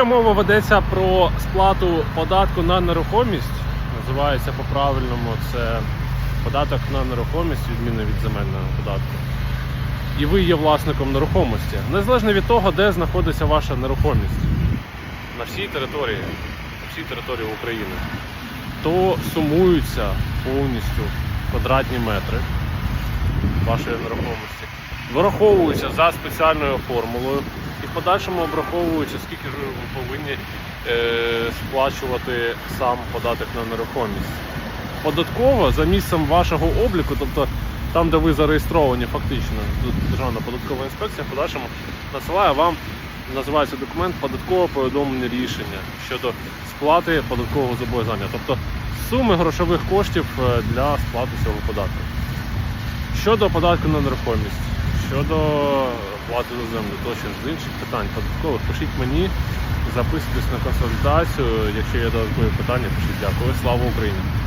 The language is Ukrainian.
Якщо мова ведеться про сплату податку на нерухомість, називається по-правильному це податок на нерухомість, відмінно від земельного податку. І ви є власником нерухомості, незалежно від того, де знаходиться ваша нерухомість. На всій території, на всій території України, то сумуються повністю квадратні метри вашої нерухомості, вираховуються за спеціальною формулою подальшому обраховуються, скільки ж ви повинні е, сплачувати сам податок на нерухомість. Податково за місцем вашого обліку, тобто там, де ви зареєстровані фактично, Державна податкова інспекція в подальшому надсилає вам, називається документ податкове повідомлення рішення щодо сплати податкового зобов'язання, тобто суми грошових коштів е, для сплати цього податку. Щодо податку на нерухомість, щодо плати за землю, тощо з інших питань податкових, пишіть мені, записуйтесь на консультацію. Якщо є додаткові питання, пишіть дякую. Слава Україні!